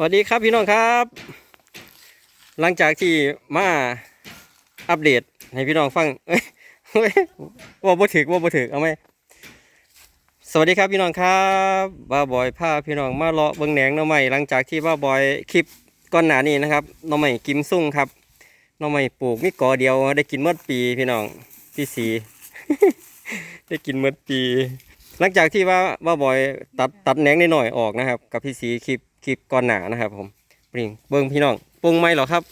สวัสดีครับพี่น้องครับ หลังจากที่มาอัปเดตให้พี่น้องฟังเอ้ยเฮ้ยว่าบ่ถึกว่าบ่ถึกเอาไหมสวัสดีครับพี่น้องครับบ้าบอยพาพี่น้องมาเลาะเบิ่งแหนงน้องใหม่หลังจากที่บ้าบอยคลิปก่อนหนานี้นะครับน้องใหม่กิมซุ่งครับน้องใหม่ปลูกมีกอเดียวได้กินเมื่อปีพี่น้องพี่สีได้กินเมื่อปี หลังจากที่ว่าว่าบอยตัดตัดแหนงนิดหน่อยออกนะครับ กับพี่สีคลิป คลิปก่อนหนานะครับ ผมปริงเบิ้งพี่น้องปรุงไม่หรอครับ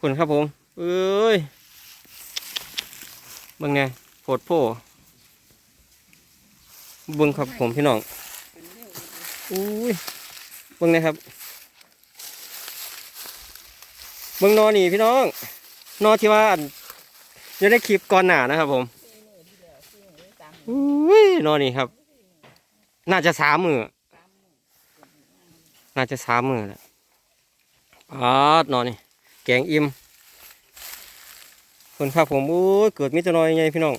คุณครับผมเอ้ยเบิ้งไงโพดโพเบิ้งครับผมพี่น้องอุ้ยเบิ้งนะครับเบิ้งนอนี่พี่น้อง นอนที่ว่าอันอยู่ในคลิปก่อนหนานะครับ ผมอุ้ยนอนนี่ครับ น่าจะสามมือ น่าจะสามมือแหละอ๋อนอนนี่แกงอิ่มคนครับผมอุ้ยเกิดมิตรน้อยไงพี่น้อง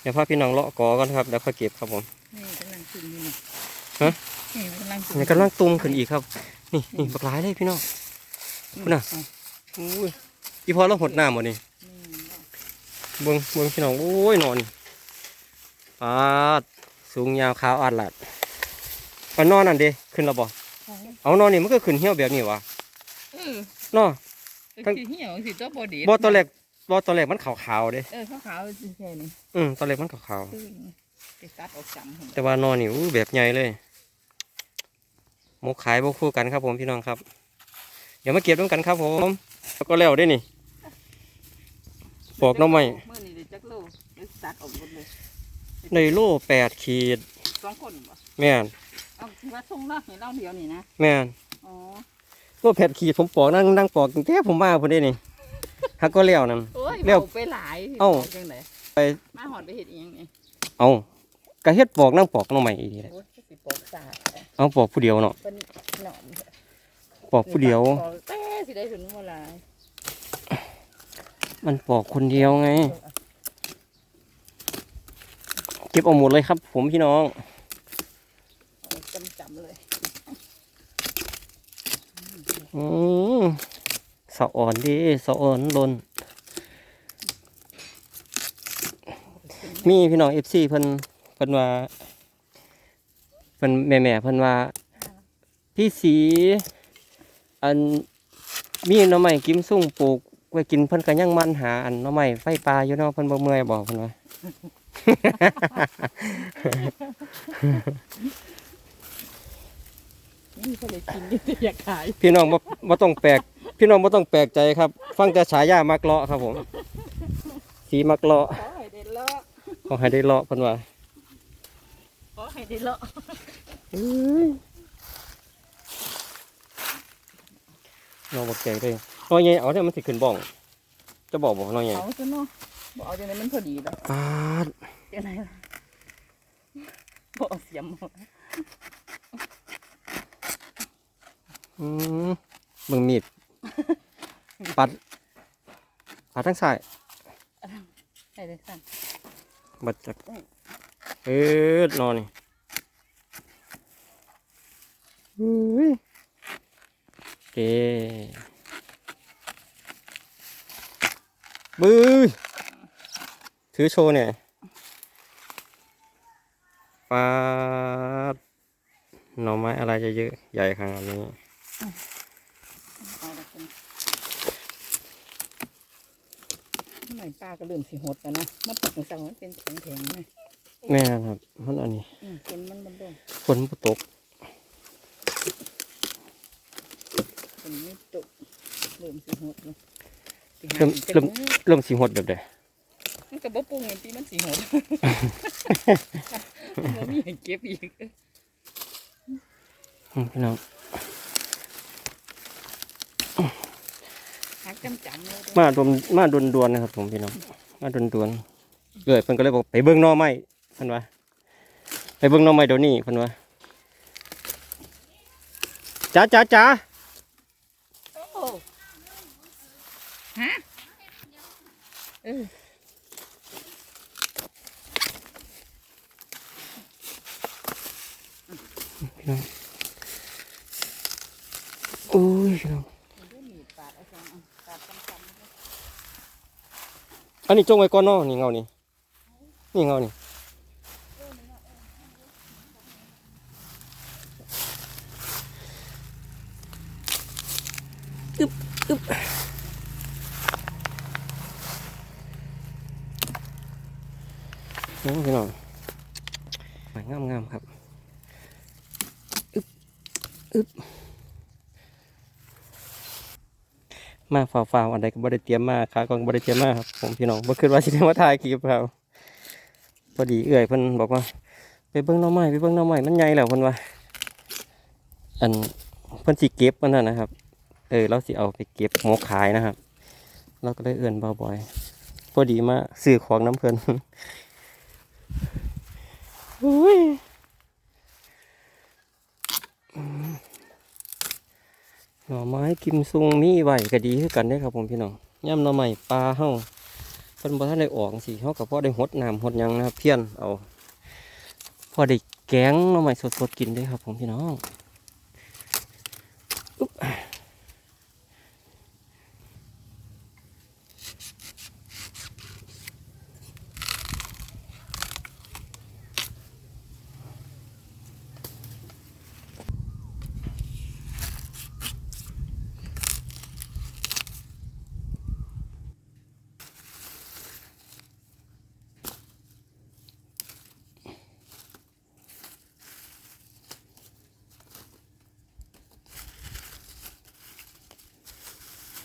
เดี๋ยวพาพี่น้องเลาะกอก่อนครับเดี๋ยวค่อยเก็บครับผมนี่กำลังกินอยู่นี่ฮะนี่กำลังกินนี่กำลังตุ่มขึ้นอีกครับ นี่นี่บักหลายเลยพี่น้องคุณน่ะอุ้ยอีพอเราหดน้ำหมดนี่เบิ้งเบิ้งพี่น้องโอ้ยนอนปาดสูงยาวขาวอัดหลัด มันนอนนั่นเด้ขึ้นแล้วบ่เอานอนนี่มันก็ขึ้นเหี่ยวแบบนี้วะเออเนาะคือเหี่ยวสิตัวบอดีบ่ตอนแรกบ่ตอนแรกมันขาวๆเด้เออขาวขาวๆแค่นี้อืมตอนแรกมันขาวคือไปตัดออกจำหั่นๆแต่ว่านอนนี่อู้แบบใหญ่เลยหมกขายบ่คู่กันครับผมพี่น้องครับ เดี๋ยวมาเก็บด้วยกันครับผมแล้วก็แล้วได้นี่ปอกหน้ำไม้เมื่อนี้เดี๋ยวจักโลเดี๋ยวตัดออกหมดเลยในโลแปดขีดสองคนบ่แม่น เอาที่ว่าส่งเนาะเห็นเล่าเดียวนี่นะแม่นอ๋อโลแปดขีดผมปอกนั่งนั่งปอกตั้งแต่ผมมาพุ่นเด้นี่ฮักก็แล้วนั่น โอ้ยเร็วเบาไปหลายเอ้า จังไดไปมาหอดไปเฮ็ดอีหยังนี่เอากระเฮ็ดปอกนั่งปอกหน้องใหม่อีกแหละโอ้ยสิปอกสาดเอาปอกผู้เดียวเนาะเป็นหนอมปอกผู้เดียว ปอกแต่สิได้ถึงเวลามันปอกคนเดียวไง เก็บเอาหมดเลยครับ ผมพี่น้อง จำจำๆเลย อืมสะอ่อนดีสะอ่อนลน มีพี่น้องเอฟซีเพิ่นเพิ่นว่าเพิ่นแม่แม่เพิ่นว่า พี่สี อันมีหน่อไม้กิมซุ่งปลูกไว้กินเพิ่นก็ยังมันหาอันหน่อไม้ไฟปลาอยู่เนาะเพิ่นบ่เมื่อยบอกเพิ่นว่า นี่เขาเลยกินอยู่แต่อยากขายพี่น้องบ่บ่ต้องแปลก พี่น้องบ่ต้องแปลกใจครับ ฟังแต่ฉายามักเลาะครับผม สีมักเลาะขอให้ได้เลาะขอให้ได้เลาะเพิ่นว่าขอให้ได้เลาะน้องบ่แก่เลยน้อยใหญ่เอาเนี่ยมันสิขึ้นบ้อง จะบอกบ่น้อยใหญ่เอาซะเนาะบ่เอาจังไดมันพอดีแล้วปาดจังไดล่ะบ่เอาเสียมเอา อืมเบิ่งมีด ปัด ปัดทางซ้ายให้ได้สั่นบัดจักเอิดนอนนี่อุ้ยเกบื้อถือโชว์เนี่ยปาดหน่อไม้อะไรจะเยอะใหญ่ขนาดนี้เอาละกัน หน่อยป้าก็เริ่มสิหดแล้วนะมันตกสั่งมันเป็นแข็งๆนะแม่ครับมันอันนี้อืมจนมันบ่ลงฝนบ่ตกจนไม่ตกเริ่มสิหดแล้วสิหาเริ่มอีกเริ่มจังเริ่มสีหดแบบใดมันก็บ่ปรุงอย่างที่มันสิหดบ่มีให้เก็บอีกอืมพี่น้อง หักจำจำเลยเด้อมาดมมาดวนดวนๆนะครับ ผมพี่น้องมาดวนดวนๆเกิดเพิ่นก็เลยบอกไปเบิ่งหน่อไม้เพิ่นว่าไปเบิ่งหน่อไม้เดี๋ยวนี้เพิ่นว่าจ้าจ้าจ้าโอ้ฮะเออพี่น้องโอ้ยพี่น้อง ได้มีดปาดเอาจังเอาปาดซ้ำๆเลย อันนี้จงไว้ก่อนเนาะนี่เงานี่นี่เงานี่อึบอึบโอ้พี่น้องหมายงามงามๆครับอึบอึบ มาฝ่าฝ่าๆอันใดก็บ่ได้เตรียมมาขากองบ่ได้เตรียมมาครับผมพี่น้องบ่คิดว่าสิได้มาถ่ายคลิปครับพอดีเอื้อยเพิ่นบอกว่า ไปเบิ่งหน่อไม้ไปเบิ่งหน่อไม้มันใหญ่แล้วเพิ่นว่า อันเพิ่นสิเก็บมันน่ะนะครับ เออเราสิเอาไปเก็บหมกขายนะครับ เราก็เลยเอื้อนเบาบ่อยพอดีมาซื้อของน้ำเพิ่นอุ้ยอืม หน่อไม้กิมซุงมีไหวก็ดีคือกันได้ครับผมพี่น้องย่ำหน่อไม้ปลาเฮาเพิ่นบ่ทันได้ออกสิเฮากับพ่อได้หดน้ำหดยังนะครับเพี้ยนเอาพ่อได้แกงหน่อไม้สดๆกินได้ครับผมพี่น้อง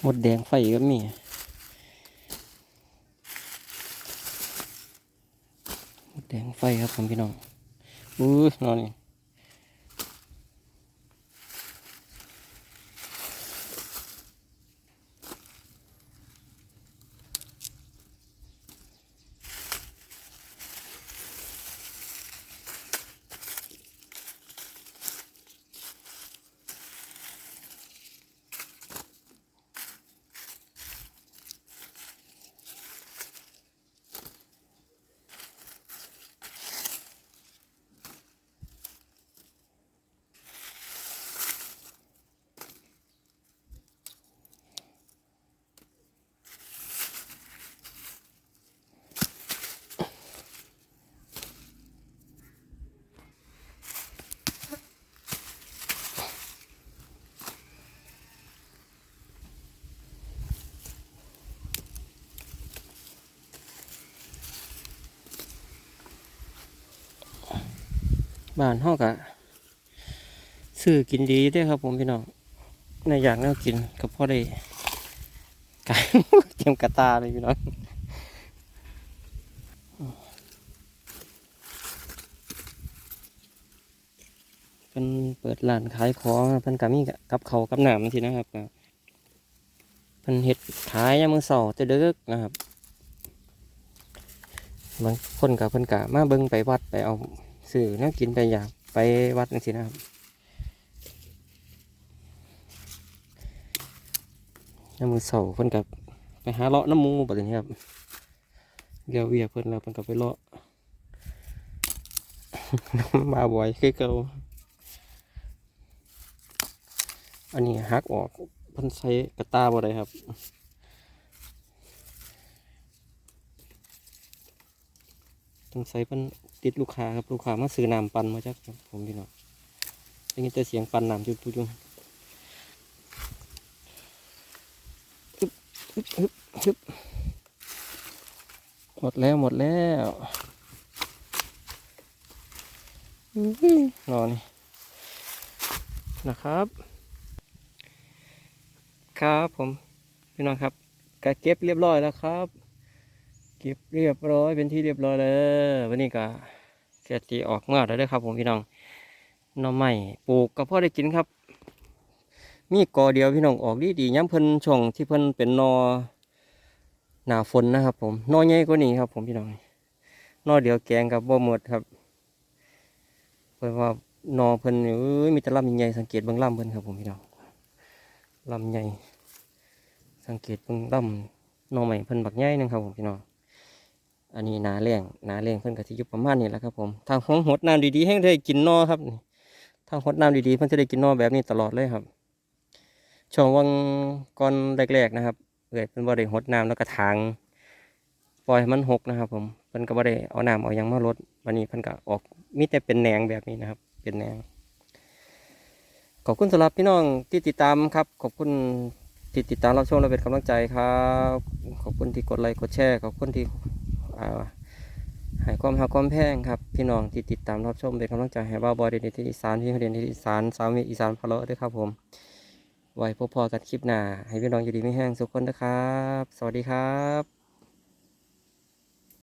มดแดงไฟก็มีมดแดงไฟครับผมพี่น้องอู้นอนนี่ บ้านห้องกะซื้อกินดีเด้ครับผมพี่น้องในอยากแนวกินก็พอได้ไก่เตรียมกระตาเลยพี่น้องเป็นเปิดร้านขายของเพิ่นก็มีกับเขาวกับหนามทีนะครับเพิ่นเฮ็ดขายยามมื้อเช้าแต่ดึกนะครับบางคนกับเพิ่นกะมาเบิ่งไปวัดไปเอา ซื้อแนวกินไปอยากไปวัดจังซี่นะครับยามมื้อเช้าเพิ่นกับไปหาเลาะน้ำมูแบบนี้ครับเรียวเวียเพิ่นแล้วเพิ่นก็ไปเลาะมาบ่อยคือเก่าอันนี้หักออกเพิ่นใช้กระตาบ่ได้ครับต้องใช้เพิ่น ติดลูกค้าครับลูกค้ามาซื้อน้ำปั่นมาจากผมพี่น้องได้ยินแต่เสียงปั่นน้ำจุ๊บจุ๊บจุ๊บฮึบฮึบฮึบฮึบหมดแล้วหมดแล้วอื้อหือรอนี่นะครับ ครับผม พี่น้องครับก็เก็บเรียบร้อยแล้วครับ ก็บเรียบร้อยเป็นที่เรียบร้อยเลยวันนี้ก็เสียตีออกเมื่อแล้วด้อครับ ผมพี่น้องน่อไม้ปลูกก็พอได้กินครับ มีกอเดียวพี่น้องออกดีดีย้ำเพิ่นช่วงที่เพิ่นเป็นนอหนาฝนนะครับ ผมนอใหญ่กว่านี้ครับ ผมพี่น้องนอเดียวแกงกับบ่หมดครับเพราะว่านอเพิ่นเอ้ยมีแต่ลำใหญ่สังเกตเบิ่งลำเพิ่นครับผมพี่น้องลำใหญ่สังเกตเบิ่งลำนอใหม่เพิ่นบักใหญ่นึงครับผมพี่น้อง อันนี้นาแรงนาแรงเพิ่นก็สิอยู่ประมาณนี้แหละครับผมทางห้องหดน้ำดีๆให้ได้กินนอครับนี่ถ้าหดน้ำดีๆมันจะได้กินนอแบบนี้ตลอดเลยครับ ช่วงวังก่อนแรกๆนะครับเอยเพิ่นบ่ได้หดน้ำแล้วก็ทางปล่อยมันหกนะครับ ผมเพิ่นก็บ่ได้เอาน้ำเอายังมาลดวันนี้เพิ่นก็ออกมีแต่เป็นแหนงแบบนี้นะครับ เป็นแหนงขอบคุณสำหรับพี่น้องที่ติดตามครับ ขอบคุณที่ติดตามรับชมและเป็นกำลังใจครับ ขอบคุณที่กดไลค์กดแชร์ขอบคุณที่ อ่ายความหักความแพงครับ พี่น้องที่ติดตามรับชมเป็นกำลังใจให้บ้าวบอยเดนที่อีสานพี่เดนที่อีสานสาวมีอีสานพะเลาะด้วยครับผม ไว้พบพอกันคลิปหน้าให้พี่น้องอยู่ดีไม่แห้งสุขคนนะครับ สวัสดีครับ